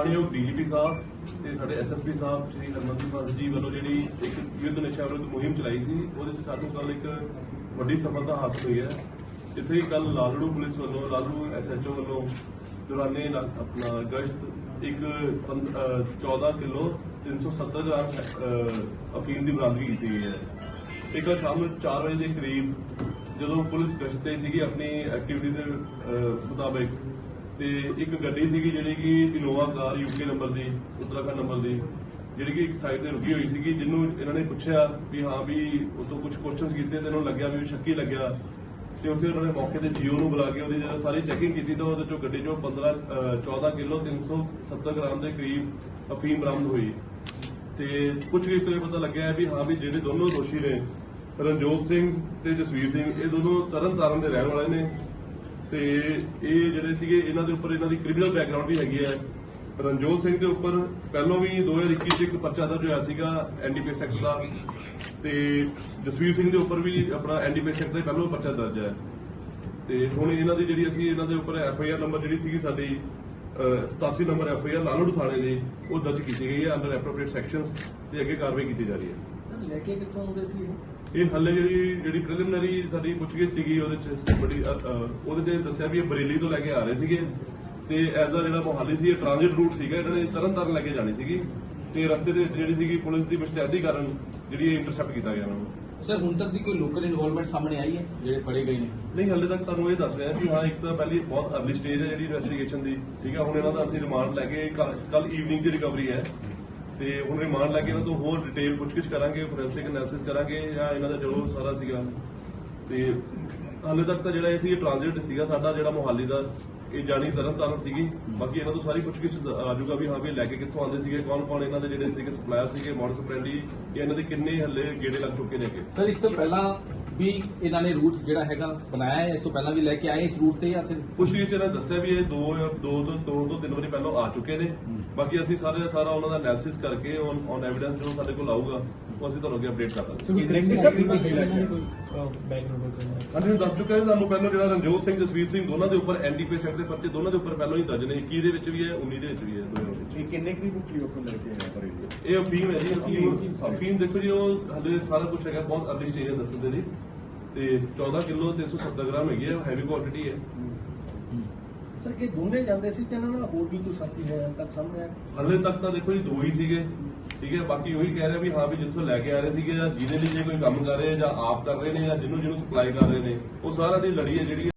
ਮਾਨਯੋਗ ਡੀਜੀਪੀ ਸਾਹਿਬ ਤੇ ਸਾਡੇ ਐਸਐਸਪੀ ਸਾਹਿਬ ਸ਼੍ਰੀ ਹਰਮਨਦੀਪ ਮਾਨ ਜੀ ਵੱਲੋਂ ਜਿਹੜੀ ਇੱਕ ਯੁੱਧ ਨਸ਼ਾ ਵਿਰੁੱਧ ਮੁਹਿੰਮ ਚਲਾਈ ਸੀ ਉਹਦੇ ਵਿੱਚ ਸਾਨੂੰ ਕੱਲ ਇੱਕ ਵੱਡੀ ਸਫਲਤਾ ਹਾਸਲ ਹੋਈ ਹੈ। ਜਿੱਥੇ ਕੱਲ ਲਾਲੜੂ ਪੁਲਿਸ ਵੱਲੋਂ ਲਾਲੜੂ ਐਸਐਚਓ ਵੱਲੋਂ ਦੌਰਾਨੇ ਆਪਣਾ ਗਸ਼ਤ ਇੱਕ ਪੰਦ- ਅਹ 14 ਕਿਲੋ 370 ਗ੍ਰਾਮ ਅਹ, ਅਫੀਮ ਦੀ ਬਰਾਮਦਗੀ ਕੀਤੀ ਗਈ ਹੈ। ਇੱਕ ਵਾਰ ਸ਼ਾਮ ਨੂੰ 4 ਵਜੇ ਦੇ ਕਰੀਬ ਜਦੋਂ ਪੁਲਿਸ ਗਸ਼ਤ ਤੇ ਸੀਗੀ ਆਪਣੀ ਐਕਟੀਵਿਟੀ ਦੇ ਅਹ, ਮੁਤਾਬਕ ਤੇ ਇੱਕ ਗੱਡੀ ਸੀਗੀ ਜਿਹੜੀ ਕਿ ਇਨੋਵਾ ਕਾਰ ਯੂਕੇ ਨੰਬਰ ਦੀ ਉੱਤਰਾਖੰਡ ਨੰਬਰ ਦੀ ਜਿਹੜੀ ਕਿ ਇੱਕ ਸਾਈਡ ਤੇ ਰੁਕੀ ਹੋਈ ਸੀਗੀ ਜਿਹਨੂੰ ਇਹਨਾਂ ਨੇ ਪੁੱਛਿਆ ਵੀ ਹਾਂ ਵੀ ਉਹ ਤੋਂ ਕੁਝ ਕੁਐਸਚਨਸ ਕੀਤੇ ਤੇ ਇਹਨਾਂ ਨੂੰ ਲੱਗਿਆ ਵੀ ਸ਼ੱਕੀ ਲੱਗਿਆ। ਤੇ ਉੱਥੇ ਉਹਨਾਂ ਨੇ ਮੌਕੇ ਤੇ ਜੀਓ ਨੂੰ ਬੁਲਾ ਕੇ ਉਹਦੀ ਜਦੋਂ ਸਾਰੀ ਚੈਕਿੰਗ ਕੀਤੀ ਤਾਂ ਉਹਦੇ ਚੋਂ ਗੱਡੀ ਚੋਂ 15 ਅਹ, 14 ਕਿਲੋ 370 ਗ੍ਰਾਮ ਦੇ ਕਰੀਬ ਅਫੀਮ ਬਰਾਮਦ ਹੋਈ। ਤੇ ਕੁਝ ਵੀ ਤੋਂ ਪਤਾ ਲੱਗਿਆ ਵੀ ਹਾਂ ਵੀ ਜਿਹੜੇ ਦੋਨੋਂ ਦੋਸ਼ੀ ਨੇ ਰਣਜੋਤ ਸਿੰਘ ਤੇ ਜਸਵੀਰ ਸਿੰਘ ਇਹ ਦੋਨੋਂ ਤਰਨ ਤਾਰਨ ਦੇ ਰਹਿਣ ਵਾਲੇ ਨੇ। ਤੇ ਇਹ ਜਿਹੜੇ ਸੀਗੇ ਇਹਨਾਂ ਦੇ ਉੱਪਰ ਇਹਨਾਂ ਦੀ ਕ੍ਰਿਮੀਨਲ ਬੈਕਗ੍ਰਾਉਂਡ ਵੀ ਹੈਗੀ ਹੈ। ਰਣਜੋਤ ਸਿੰਘ ਦੇ ਉੱਪਰ ਪਹਿਲਾਂ ਵੀ 2021 ਚ ਇੱਕ ਪਰਚਾ ਦਰਜ ਹੋਇਆ ਸੀਗਾ ਐਨਡੀਪੀਐਸ ਐਕਟ ਦਾ। ਤੇ ਜਸਵੀਰ ਸਿੰਘ ਦੇ ਉੱਪਰ ਵੀ ਆਪਣਾ ਐਨਡੀਪੀਐਸ ਐਕਟ ਦਾ ਪਹਿਲਾਂ ਪਰਚਾ ਦਰਜ ਹੈ। ਤੇ ਹੁਣ ਇਹਨਾਂ ਦੀ ਜਿਹੜੀ ਅਸੀਂ ਇਹਨਾਂ ਦੇ ਉੱਪਰ ਐਫ ਆਈ ਆਰ ਨੰਬਰ ਜਿਹੜੀ ਸੀਗੀ ਸਾਡੀ ਅਹ, 87 ਨੰਬਰ ਐਫ ਲਾਲੜੂ ਥਾਣੇ ਦੀ ਉਹ ਦਰਜ ਕੀਤੀ ਗਈ ਹੈ। ਅੰਡਰ ਐਪਰੋਪ੍ਰੀਏਟ ਸੈਕਸ਼ਨਸ ਤੇ ਅੱਗੇ ਕਾਰਵਾਈ ਕੀਤੀ ਜਾ ਰਹੀ ਹੈ। ਸਰ ਲੈ ਕੇ ਕਿੱਥੋਂ ਆਉਂਦੇ ਸੀ ਇਹ? ਇਹ ਹੱਲੇ ਜਿਹੜੀ ਜਿਹੜੀ ਪ੍ਰੀਲਿਮਿਨਰੀ ਸਾਡੀ ਪੁੱਛਗਿੱਛ ਸੀਗੀ ਉਹਦੇ ਚ ਬੜੀ ਅ, ਅ, ਉਹਦੇ ਚ ਦੱਸਿਆ ਵੀ ਇਹ ਬਰੇਲੀ ਤੋਂ ਲੈ ਕੇ ਆ ਰਹੇ ਸੀਗੇ ਤੇ ਐਜ਼ ਅ ਜਿਹੜਾ ਮੋਹਾਲੀ ਸੀ ਇਹ ਟ੍ਰਾਂਜ਼ਿਟ ਰੂਟ ਸੀਗਾ ਇਹਨਾਂ ਨੇ ਤਰਨ ਤਾਰਨ ਲੈ ਕੇ ਜਾਣੀ ਸੀਗੀ ਤੇ ਰਸਤੇ ਦੇ ਵਿੱਚ ਜਿਹੜੀ ਸੀਗੀ ਪੁਲਿਸ ਦੀ ਮੁਸ਼ਤੈਦੀ ਕਾਰਨ ਜਿਹੜੀ ਇਹ ਇੰਟਰਸੈਪਟ ਕੀਤਾ ਗਿਆ ਉਹਨਾਂ ਨੂੰ। ਸਰ ਹੁਣ ਤੱਕ ਦੀ ਕੋਈ ਲੋਕਲ ਇਨਵੋਲਵਮੈਂਟ ਸਾਹਮਣੇ ਆਈ ਹੈ ਜਿਹੜੇ ਫੜੇ ਗਏ ਨੇ? ਨਹੀਂ ਹੱਲੇ ਤੱਕ ਤੁਹਾਨੂੰ ਇਹ ਦੱਸ ਰਿਹਾ ਕਿ ਹਾਂ ਇੱਕ ਤਾਂ ਪਹਿਲੀ ਬਹੁਤ ਅਰਲੀ ਸਟੇਜ ਹੈ ਜਿਹੜੀ ਇਨਵੈਸਟੀਗੇਸ਼ਨ ਦੀ ਠੀਕ ਹੈ ਹੁਣ ਇਹਨਾਂ ਦਾ ਅਸੀਂ ਰਿਮਾਂਡ ਲੈ ਕੇ ਕੱਲ ਈਵਨਿੰਗ ਦੀ ਰਿਕਵਰੀ ਹੈ। ਤੇ ਹੁਣ ਰਿਮਾਂਡ ਲੈ ਕੇ ਇਹਨਾਂ ਤੋਂ ਹੋਰ ਡਿਟੇਲ ਪੁੱਛਗਿੱਛ ਕਰਾਂਗੇ ਫੋਰੈਂਸਿਕ ਐਨਾਲਿਸਿਸ ਕਰਾਂਗੇ ਜਾਂ ਇਹਨਾਂ ਦਾ ਜੋ ਸਾਰਾ ਸੀਗਾ। ਤੇ ਹਾਲੇ ਤੱਕ ਤਾਂ ਜਿਹੜਾ ਇਹ ਸੀ ਟ੍ਰਾਂਜ਼ਿਟ ਸੀਗਾ ਸਾਡਾ, ਜਿਹੜਾ ਮੋਹਾਲੀ ਦਾ। ਇਹ ਜਾਣੀ ਤਰਨ ਤਾਰਨ ਸੀਗੀ। ਬਾਕੀ ਇਹਨਾਂ ਤੋਂ ਸਾਰੀ ਪੁੱਛਗਿੱਛ ਆ ਜਾਊਗਾ ਵੀ ਹਾਂ ਵੀ ਲੈ ਕੇ ਕਿੱਥੋਂ ਆਉਂਦੇ ਸੀਗੇ ਕੌਣ ਕੌਣ ਇਹਨਾਂ ਦੇ ਜਿਹੜੇ ਸੀਗੇ ਸਪਲਾਇਰ ਸੀਗੇ ਮੋਡਸ ਫਰੈਂਡਲੀ ਇਹਨਾਂ ਦੇ ਕਿੰਨੇ ਹੱਲੇ ਗੇੜੇ ਲੱਗ ਚੁੱਕੇ ਨੇ ਅੱਗੇ। ਸਰ, ਇਸ ਤੋਂ ਪਹਿਲਾਂ ਵੀ ਇਹਨਾਂ ਨੇ ਰੂਟ ਜਿਹੜਾ ਹੈਗਾ ਬਣਾਇਆ ਹੈ ਇਸ ਤੋਂ ਪਹਿਲਾਂ ਵੀ ਲੈ ਕੇ ਆਏ ਇਸ ਰੂਟ ਤੇ ਜਾਂ ਫਿਰ ਕੁਝ ਵੀ ਇਹਨਾਂ ਦੱਸਿਆ ਵੀ ਇਹ ਦੋ ਦੋ ਤੋਂ ਦੋ ਤੋਂ ਤਿੰਨ ਵਾਰੀ ਪਹਿਲਾਂ ਆ ਚੁੱਕੇ ਨੇ। ਬਾਕੀ ਅਸੀਂ ਸਾਰੇ ਦਾ ਸਾਰਾ ਉਹਨਾਂ ਦਾ ਐਨਾਲਿਸਿਸ ਕਰਕੇ ਔਨ ਔਨ ਐਵੀਡੈਂਸ ਜੋ ਸਾਡੇ ਕੋਲ ਆਊਗਾ ਉਹ ਅਸੀਂ ਤੁਹਾਨੂੰ ਅੱਗੇ ਅਪਡੇਟ ਕਰ ਦਾਂਗੇ। ਅਸੀਂ ਦੱਸ ਚੁੱਕੇ ਹਾਂ ਤੁਹਾਨੂੰ ਪਹਿਲਾਂ ਜਿਹੜਾ ਰਣਜੋਤ ਸਿੰਘ ਜਸਵੀਰ ਸਿੰਘ ਦੋਨਾਂ ਦੇ ਉੱਪਰ ਐਨਡੀਪੀਐਸ ਐਕਟ ਦੇ ਪਰਚੇ ਦੋਨਾਂ ਦੇ ਉੱਪਰ ਪਹਿਲਾਂ ਹੀ ਦਰਜ ਨੇ 21 ਦੇ ਵਿੱਚ ਵੀ ਹੈ 19 ਦੇ ਵਿੱਚ ਵੀ ਹੈ ਦੋਨਾਂ ਵਿੱਚ। ਇਹ ਕਿੰਨੇ ਕੁ ਦੀ ਬੁੱਕੀ ਉੱਥੋਂ ਲੈ ਕੇ ਆਇਆ ਪਰ ਇਹ? ਅਫੀਮ ਹੈ ਜੀ ਅਫੀਮ। ਅਫੀਮ ਦੇਖੋ ਜੀ ਉਹ ਹਲੇ ਸਾਰਾ ਕੁਝ ਹੈਗਾ ਬਹੁਤ ਅਰਲੀ ਸਟੇਜ ਹੈ ਦੱਸਣ ਦੇ ਲਈ। ਤੇ 14 ਕਿਲੋ 370 ਗ੍ਰਾਮ ਹੈਗੀ ਹੈ ਹੈਵੀ ਕੁਆਂਟੀਟੀ ਹੈ ਸਰ ਇਹ ਦੋਨੇ ਜਾਂਦੇ ਸੀ ਤੇ ਇਹਨਾਂ ਨਾਲ ਹੋਰ ਵੀ ਕੋਈ ਸਾਥੀ ਹੈ ਤੱਕ ਸਾਹਮਣੇ ਹਲੇ ਤੱਕ ਤਾਂ ਦੇਖੋ ਜੀ ਦੋ ਹੀ ਸੀਗੇ ਠੀਕ ਹੈ? ਬਾਕੀ ਉਹੀ ਕਹਿ ਰਿਹਾ ਵੀ ਹਾਂ ਵੀ ਜਿੱਥੋਂ ਲੈ ਕੇ ਆ ਰਹੇ ਸੀਗੇ ਜਾਂ ਜਿਹਦੇ ਲਈ ਜੇ ਕੋਈ ਕੰਮ ਕਰ ਰਹੇ ਜਾਂ ਆਪ ਕਰ ਰਹੇ ਨੇ ਜਾਂ ਜਿਹਨੂੰ ਜਿਹਨੂੰ ਸਪਲਾਈ ਕਰ ਰਹੇ ਨੇ ਉਹ ਸਾਰਾ ਦੀ ਲੜੀ ਹੈ ਜਿਹੜੀ